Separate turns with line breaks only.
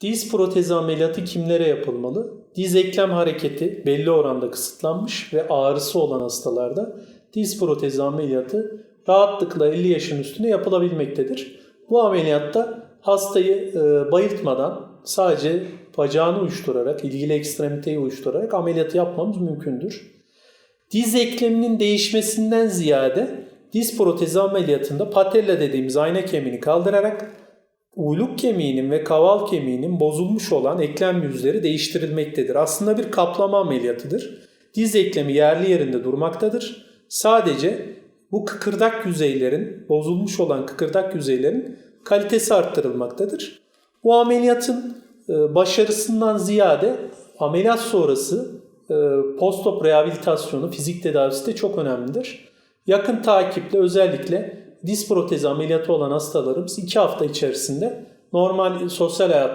Diz protezi ameliyatı kimlere yapılmalı? Diz eklem hareketi belli oranda kısıtlanmış ve ağrısı olan hastalarda diz protezi ameliyatı rahatlıkla 50 yaşın üstüne yapılabilmektedir. Bu ameliyatta hastayı e, bayıltmadan sadece bacağını uyuşturarak, ilgili ekstremiteyi uyuşturarak ameliyatı yapmamız mümkündür. Diz ekleminin değişmesinden ziyade diz protezi ameliyatında patella dediğimiz ayna kemiğini kaldırarak uyluk kemiğinin ve kaval kemiğinin bozulmuş olan eklem yüzleri değiştirilmektedir. Aslında bir kaplama ameliyatıdır. Diz eklemi yerli yerinde durmaktadır. Sadece bu kıkırdak yüzeylerin, bozulmuş olan kıkırdak yüzeylerin kalitesi arttırılmaktadır. Bu ameliyatın e, başarısından ziyade ameliyat sonrası e, postop rehabilitasyonu, fizik tedavisi de çok önemlidir. Yakın takiple özellikle diz protezi ameliyatı olan hastalarımız 2 hafta içerisinde normal sosyal hayat